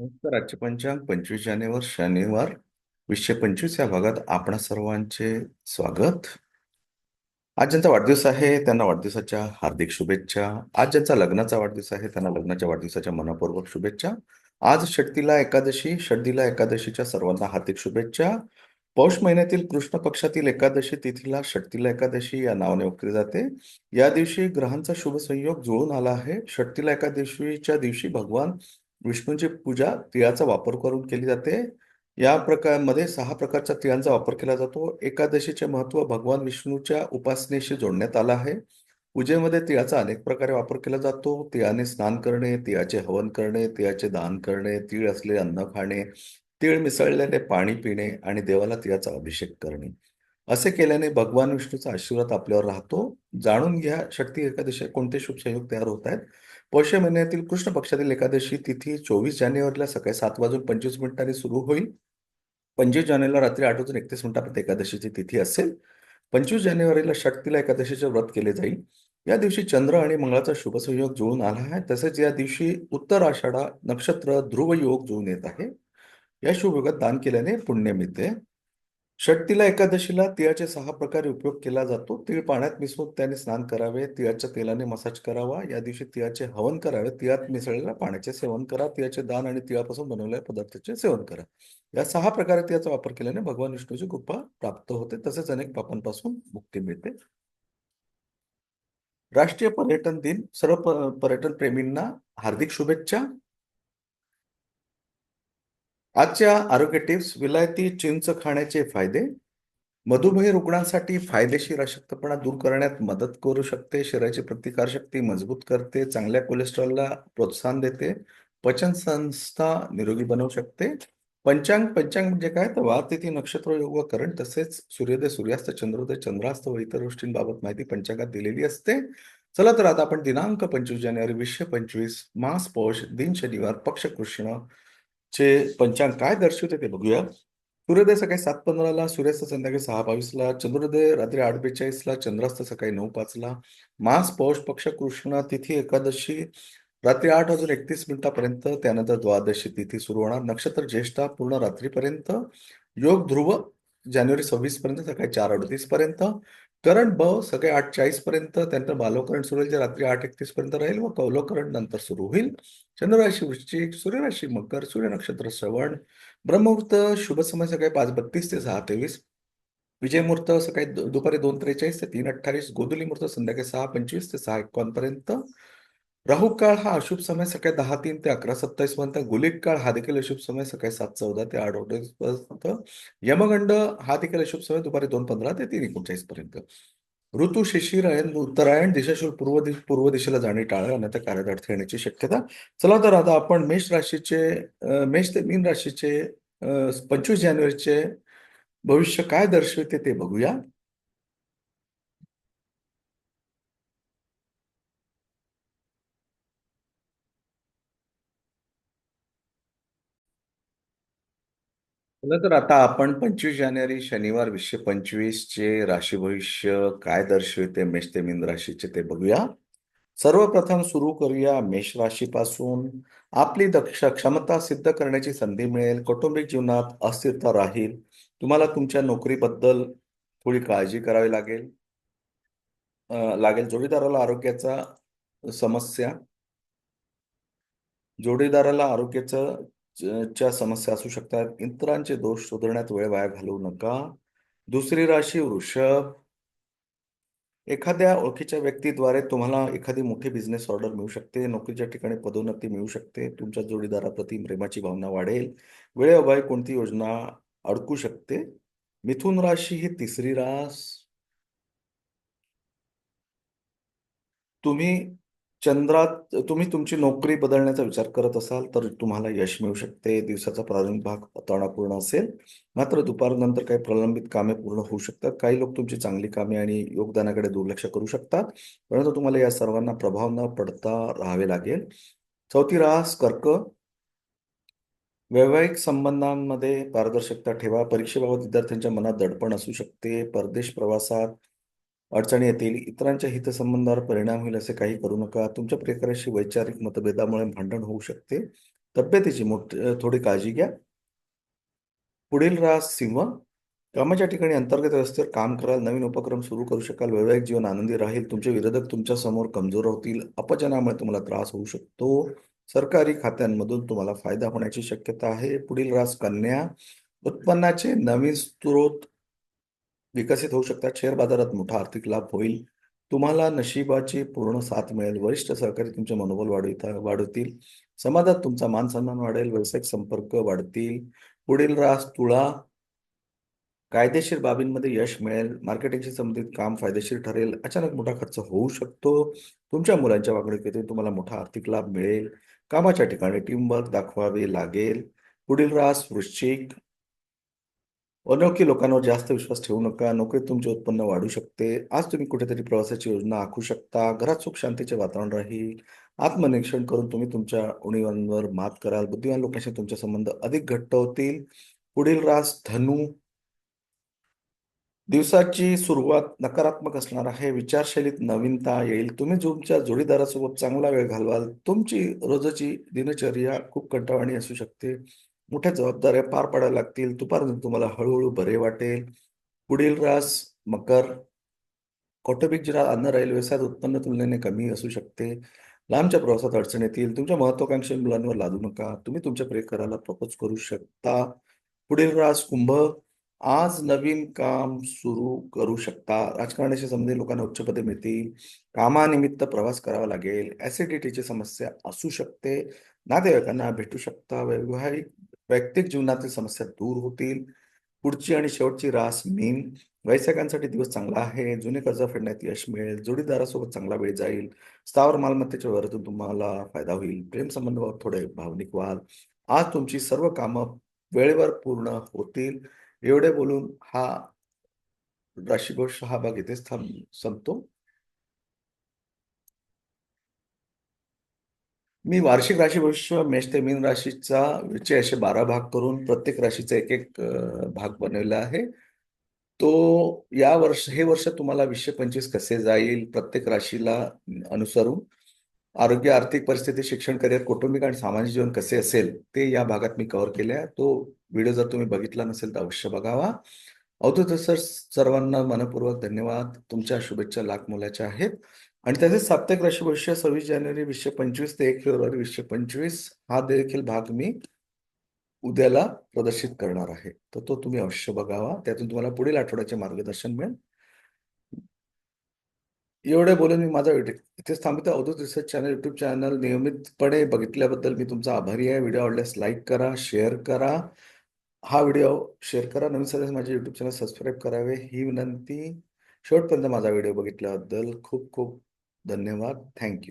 नमस्कार आजचे पंचांग पंचवीस जानेवारी शनिवार वीसशे पंचवीस या भागात आपणा सर्वांचे स्वागत. आज ज्यांचा वाढदिवस आहे त्यांना वाढदिवसाच्या हार्दिक शुभेच्छा. आज ज्यांचा लग्नाचा वाढदिवस आहे त्यांना लग्नाच्या वाढदिवसाच्या मनापूर्वक शुभेच्छा. आज षटतीला एकादशी षटदीला एकादशीच्या सर्वांना हार्दिक शुभेच्छा. पौष महिन्यातील कृष्ण पक्षातील एकादशी तिथीला षटतीला एकादशी या नावाने ओळखली जाते. या दिवशी ग्रहांचा शुभ संयोग जुळून आला आहे. षटतीला एकादशीच्या दिवशी भगवान विष्णूंची पूजा तिळाचा वापर करून केली जाते. या प्रकारमध्ये सहा प्रकारच्या तिळांचा वापर केला जातो. एकादशीचे महत्त्व भगवान विष्णूच्या उपासनेशी जोडण्यात आलं आहे. पूजेमध्ये तिळाचा अनेक प्रकारे वापर केला जातो. तिळाने स्नान करणे तिळाचे हवन करणे तिळाचे दान करणे तीळ असलेले अन्न खाणे तीळ मिसळलेले पाणी पिणे आणि देवाला तिळाचा अभिषेक करणे. असे केल्याने भगवान विष्णूचा आशीर्वाद आपल्यावर राहतो. जाणून घ्या शक्ती एकादशी कोणते शुभ संयोग तयार होत आहेत? पौष महिन्यातील कृष्ण पक्षातील एकादशी तिथी चोवीस जानेवारीला सकाळी सात वाजून पंचवीस मिनिटांनी सुरू होईल. पंचवीस जानेवारीला रात्री आठ वाजून एकतीस मिनिटापर्यंत एकादशीची तिथी असेल. पंचवीस जानेवारीला शक्तीला एकादशीचे व्रत केले जाईल. या दिवशी चंद्र आणि मंगळाचा शुभ संयोग जुळून आला आहे. तसेच या दिवशी उत्तर आषाढा नक्षत्र ध्रुव योग जुळून येत आहे. या शुभ योगात दान केल्याने पुण्य मिळते. षटतीला एकादशीला तिळाचे सहा प्रकारे उपयोग केला जातो. तीळ पाण्यात मिसळून त्याने स्नान करावे तिळाच्या तेलाने मसाज करावा. या दिवशी तिळाचे हवन करावे. तिळात मिसळलेल्या पाण्याचे सेवन करा. तिळाचे दान आणि तिळापासून बनवलेल्या पदार्थाचे सेवन करा. या सहा प्रकारे तिळाचा वापर केल्याने भगवान विष्णूची कृपा प्राप्त होते. तसेच अनेक पापांपासून मुक्ती मिळते. राष्ट्रीय पर्यटन दिन. सर्व पर्यटन प्रेमींना हार्दिक शुभेच्छा. आजच्या आरोग्य टिप्स विलायती चिंच खाण्याचे फायदे मधुमेह रुग्णांसाठी फायदेशीर अशक्तपणा दूर करण्यात मदत करू शकते शरीराची प्रतिकारशक्ती मजबूत करते चांगल्या कोलेस्ट्रॉलला प्रोत्साहन देते पचन संस्था निरोगी बनवू शकते. पंचांग पंचांग म्हणजे काय? तर वारतिथी नक्षत्र योग व करण तसेच सूर्योदय सूर्यास्त चंद्रोदय चंद्रास्त व इतर गोष्टींबाबत माहिती पंचांगात दिलेली असते. चला तर आता आपण दिनांक पंचवीस जानेवारी वीसशे पंचवीस मास पौष दिन शनिवार पक्ष कृष्ण चे पंचांग काय दर्शवते ते बघूया. सूर्योदय सकाळी सात पंधराला सूर्यास्त संध्याकाळी सहा बावीसला चंद्रोदय रात्री आठ बेचाळीसला चंद्रास्त सकाळी नऊ पाचला मास पौष पक्ष कृष्णा तिथी एकादशी रात्री आठ वाजून एकतीस मिनिटापर्यंत त्यानंतर द्वादशी तिथी सुरू होणार. नक्षत्र ज्येष्ठा पूर्ण रात्रीपर्यंत योग ध्रुव जानेवारी सव्वीस पर्यंत सकाळी चार अडतीस पर्यंत करण भाव सकाळी आठ चाळीस पर्यंत त्यानंतर बालोकरण सुरू होईल जे रात्री आठ एकतीस पर्यंत राहील व कौलोकरण नंतर सुरू होईल. चंद्रराशी वृश्चिक सूर्यराशी मकर सूर्य नक्षत्र श्रवण. ब्रह्ममुहूर्त शुभ समय सकाळी पाच बत्तीस ते सहा तेवीस. विजय मुहूर्त सकाळी दुपारी दोन त्रेचाळीस ते तीन अठ्ठावीस. गोधुली मुहूर्त संध्याकाळी सहा पंचवीस ते सहा एकावन्न पर्यंत. राहू काळ हा अशुभ समय सकाळी दहा तीन ते अकरा सत्तावीस पर्यंत. गुलिक काळ हा देखील अशुभ समय सकाळी सात चौदा ते आठ अठ्ठावीस पर्यंत यमगंड हा देखील अशुभ समय दुपारी दोन पंधरा ते तीन एकोणचाळीस पर्यंत. ऋतू शिशिरायण उत्तरायण दिशाशूल पूर्व दिश पूर्व दिशेला जाणे टाळा अन्यथा कार्यात अडथळे येण्याची शक्यता. चला तर आता आपण मेष राशीचे मेष ते मीन राशीचे पंचवीस जानेवारीचे भविष्य काय दर्शवते ते बघूया. तर आता आपण पंचवीस जानेवारी शनिवार वीसशे पंचवीस चे राशी भविष्य काय दर्शवते मेष ते मीन राशीचे ते बघूया. सर्वप्रथम सुरू करूया मेष राशीपासून. आपली दक्ष क्षमता सिद्ध करण्याची संधी मिळेल. कौटुंबिक जीवनात अस्थिरता राहील. तुम्हाला तुमच्या नोकरीबद्दल थोडी काळजी करावी लागेल. लागेल जोडीदाराला आरोग्याचा समस्या. जोडीदाराला आरोग्याचं च्या समस्या असू शकतात. इतरांचे दोष शोधण्यात वेळ वाया घालवू नका. दुसरी राशी वृषभ. एखाद्या ओळखीच्या व्यक्तीद्वारे तुम्हाला एखादी मोठी बिझनेस ऑर्डर मिळू शकते. नोकरीच्या ठिकाणी पदोन्नती मिळू शकते. तुमच्या जोडीदाराप्रती प्रेमाची भावना वाढेल. वेळेअभावी कोणती योजना अडकू शकते? मिथुन राशी ही तिसरी रास. तुम्ही चंद्रात तुम्ही तुमची नोकरी बदलण्याचा विचार करत असाल तर तुम्हाला यश मिळू शकते. दिवसाचा प्रारंभिक भाग तणापूर्ण असेल. मात्र दुपारनंतर काही प्रलंबित कामे पूर्ण होऊ शकतात. काही लोक तुमची चांगली कामे आणि योगदानाकडे दुर्लक्ष करू शकतात. परंतु तुम्हाला या सर्वांना प्रभाव न पडता राहावे लागेल. चौथी रास कर्क. वैवाहिक संबंधांमध्ये पारदर्शकता ठेवा. परीक्षेबाबत विद्यार्थ्यांच्या मनात दडपण असू शकते. परदेश प्रवासात अडचणी येतील इतरांच्या हितसंबंधावर परिणाम होईल असे काही करू नका. तुमच्या प्रियकराशी वैचारिक मतभेदामुळे भांडण होऊ शकते. तब्येतीची मोठ थोडी काळजी घ्या. पुढील रास सिंह. कामाच्या ठिकाणी अंतर्गत व्यवस्थेवर काम कराल नवीन उपक्रम सुरू करू शकाल वैवाहिक जीवन आनंदी राहील तुमचे विरोधक तुमच्यासमोर कमजोर होतील अपचनामुळे तुम्हाला त्रास होऊ शकतो. सरकारी खात्यांमधून तुम्हाला फायदा होण्याची शक्यता आहे. पुढील रास कन्या. उत्पन्नाचे नवीन स्रोत विकसित होऊ शकतात. शेअर बाजारात मोठा आर्थिक लाभ होईल. तुम्हाला नशिबाची पूर्ण साथ मिळेल. वरिष्ठ सहकारी तुमचे मनोबल वाढविता वाढवतील. समाजात तुमचा मान सन्मान वाढेल. व्यावसायिक संपर्क वाढतील. पुढील रास तुळा कायदेशीर बाबींमध्ये यश मिळेल. मार्केटिंगशी संबंधित काम फायदेशीर ठरेल. अचानक मोठा खर्च होऊ शकतो. तुमच्या मुलांच्या वागणुकीतून तुम्हाला मोठा आर्थिक लाभ मिळेल. कामाच्या ठिकाणी टीमवर्क दाखवावे लागेल. पुढील रास वृश्चिक अनोळखी लोकांवर जास्त विश्वास ठेवू नका. नोकरीत तुमचे उत्पन्न वाढू शकते. आज तुम्ही कुठेतरी प्रवासाची योजना आखू शकता. घरात सुख शांतीचे वातावरण राहील. आत्मनिरीक्षण करून तुम्ही तुमच्या उणीवांवर मात कराल. बुद्धिमान लोकांशी तुमचे संबंध अधिक घट्ट होतील. पुढील रास धनु दिवसाची सुरुवात नकारात्मक असणार आहे. विचारशैलीत नवीनता येईल. तुम्ही तुमच्या जोडीदारासोबत चांगला वेळ घालवाल. तुमची रोजची दिनचर्या खूप कंटाळवाणी असू शकते. मोठ्या जबाबदाऱ्या पार पाडायला लागतील. दुपारनंतर तुम्हाला हळूहळू बरे वाटेल. पुढील रास मकर. कौटुंबिक जीवनात अन्न राहील व्यवसायात उत्पन्न तुलनेने कमी असू शकते. लांबच्या प्रवासात अडचण येतील. तुमच्या महत्वाकांक्षी मुलांवर लादू नका. तुम्ही तुमच्या प्रेकराला प्रपोज करू शकता. पुढील रास कुंभ. आज नवीन काम सुरू करू शकता. राजकारणाशी संबंधित लोकांना उच्च पदे मिळतील. कामानिमित्त प्रवास करावा लागेल. ऍसिडिटीची समस्या असू शकते. नातेवाईकांना भेटू शकता. वैवाहिक वैयक्तिक जीवनातील समस्या दूर होतील. पुढची आणि शेवटची रास मीन व्यावसायिकांसाठी दिवस चांगला आहे. जुने कर्ज फेडण्यात यश मिळेल. जोडीदारासोबत चांगला वेळ जाईल. स्थावर मालमत्तेच्या व्यवहारातून तुम्हाला फायदा होईल. प्रेम थोडे भावनिक व्हाल आज तुमची सर्व कामं वेळेवर पूर्ण होतील. एवढे बोलून हा राशीघोष हा भाग इथेच थांब संपतो. मी वार्षिक राशी भविष्य मेष ते मीन राशीचा विचय असे बारा भाग करून प्रत्येक राशीचा एक एक भाग बनवला आहे. तो या वर्ष हे वर्ष तुम्हाला वीसशे पंचवीस कसे जाईल प्रत्येक राशीला अनुसरून. आरोग्य आर्थिक परिस्थिती शिक्षण करिअर कौटुंबिक आणि सामाजिक जीवन कसे असेल ते या भागात मी कव्हर केले आहे. तो व्हिडिओ जर तुम्ही बघितला नसेल तर अवश्य बघावा. अवधूत सर सर्वांना मनपूर्वक धन्यवाद. तुमच्या शुभेच्छा लाख मोलाच्या आहेत. आणि तसेच साप्ताहिक राशी सव्वीस जानेवारी वीसशे पंचवीस ते एक फेब्रुवारी वीसशे पंचवीस हा देखील भाग मी उद्याला प्रदर्शित करणार आहे. तर तो तुम्ही अवश्य बघावा. त्यातून तुम्हाला पुढील आठवड्याचे मार्गदर्शन मिळेल. एवढे बोलून मी माझा व्हिडिओ इथेच थांबतो. Avdhut research channel YouTube channel नियमितपणे बघितल्याबद्दल मी तुमचा आभारी आहे. व्हिडिओ आवडल्यास लाईक करा शेअर करा. हा व्हिडिओ शेअर करा. नवीन सदस्य माझे युट्यूब चॅनल सबस्क्राईब करावे. ही विनंती. शेवटपर्यंत माझा व्हिडिओ बघितल्याबद्दल खूप खूप धन्यवाद. थँक्यू.